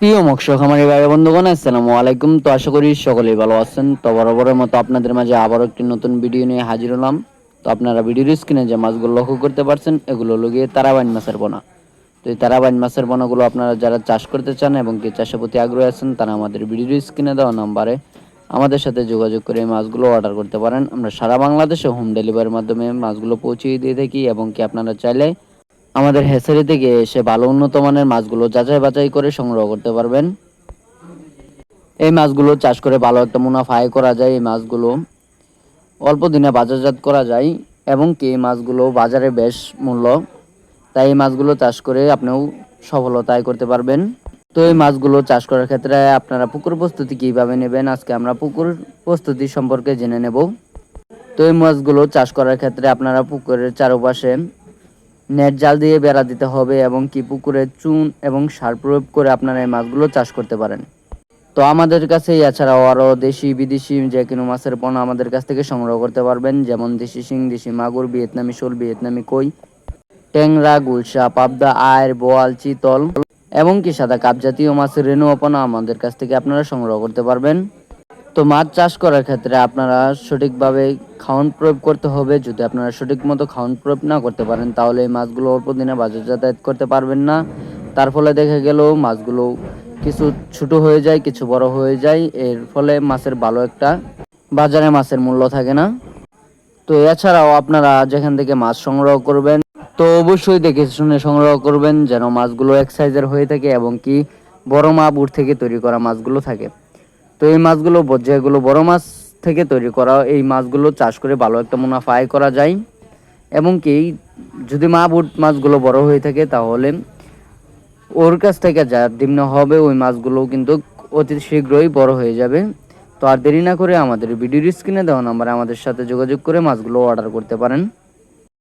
প্রিয় মৎস্য খামারি ভাই বন্ধুগণ, আসসালামু আলাইকুম। তো আশা করি সকলেই ভালো আছেন। তো বরাবরের মতো আপনাদের মাঝে আবারও একটি নতুন ভিডিও নিয়ে হাজির হলাম। তো আপনারা ভিডিওর স্ক্রিনে যে মাছগুলো লক্ষ্য করতে পারছেন, এগুলো লগিয়ে তারাবাইন মাছের পোনা তো এই তারাবাইন মাছের পোনাগুলো আপনারা যারা চাষ করতে চান এবং কি চাষের প্রতি আগ্রহী আছেন, তারা আমাদের ভিডিওর স্ক্রিনে দেওয়া নাম্বারে আমাদের সাথে যোগাযোগ করে এই মাছগুলো অর্ডার করতে পারেন। আমরা সারা বাংলাদেশে হোম ডেলিভারির মাধ্যমে মাছগুলো পৌঁছিয়ে দিয়ে থাকি এবং কি আপনারা চাইলে আমাদের হেসারি থেকে এসে ভালো উন্নত মানের মাছগুলো যাচাই বাছাই করে সংগ্রহ করতে পারবেন। এই মাছগুলো চাষ করে ভালো একটা মুনাফা আয় করা যায়। এই মাছগুলো অল্প দিনে বাজারজাত করা যায় এবং কি এই মাছগুলো বাজারে বেশ মূল্য। তাই এই মাছগুলো চাষ করে আপনিও সফলতা আয় করতে পারবেন। তো এই মাছগুলো চাষ করার ক্ষেত্রে আপনারা পুকুর প্রস্তুতি কীভাবে নেবেন আজকে আমরা পুকুর প্রস্তুতি সম্পর্কে জেনে নেব। তো এই মাছগুলো চাষ করার ক্ষেত্রে আপনারা পুকুরের চারপাশে নেট জাল দিয়ে বেড়া দিতে হবে এবং কি পুকুরে চুন এবং সার প্রয়োগ করে আপনারা এই মাছগুলো চাষ করতে পারেন। তো আমাদের কাছে এছাড়াও আরও দেশি, বিদেশি যে কোনো মাছের পণ্য আমাদের কাছ থেকে সংগ্রহ করতে পারবেন, যেমন দেশি শিং, দেশি মাগুর, ভিয়েতনামি শোল, ভিয়েতনামি কই, ট্যাংরা, গুলশা, পাবদা আয়ের বোয়াল, চিতল, এবং কি সাদা কাপ জাতীয় মাছের রেণু অপনা আমাদের কাছ থেকে আপনারা সংগ্রহ করতে পারবেন। তো মাছ চাষ করার ক্ষেত্রে আপনারা সঠিকভাবে খাওয়ান প্রয়োগ করতে হবে। যদি আপনারা সঠিক মতো খাওয়ান প্রয়োগ না করতে পারেন, তাহলে এই মাছগুলো অল্প দিনে বাজার যাতায়াত করতে পারবেন না। তার ফলে দেখা গেল মাছগুলো কিছু ছোট হয়ে যায়, কিছু বড় হয়ে যায়। এর ফলে মাছের ভালো একটা বাজারে মাছের মূল্য থাকে না। তো এছাড়াও আপনারা যেখান থেকে মাছ সংগ্রহ করবেন, তো অবশ্যই দেখে শুনে সংগ্রহ করবেন যেন মাছগুলো এক সাইজের হয়ে থাকে এবং কি বড় মা বুট থেকে তৈরি করা মাছগুলো থাকে। তো এই মাছগুলো যেগুলো বড় মাছ থেকে তৈরি করা এই মাছগুলো চাষ করে ভালো একটা মুনাফা আয় করা যায়। এবং কি, যদি মা বুট মাছগুলো বড় হয়ে থাকে তাহলে ওর কাছ থেকে যা ডিম্ন হবে, ওই মাছগুলো কিন্তু অতি শীঘ্রই বড় হয়ে যাবে। তো আর দেরি না করে আমাদের ভিডিওর স্ক্রিনে দেওয়া নাম্বারে আমাদের সাথে যোগাযোগ করে মাছগুলো অর্ডার করতে পারেন।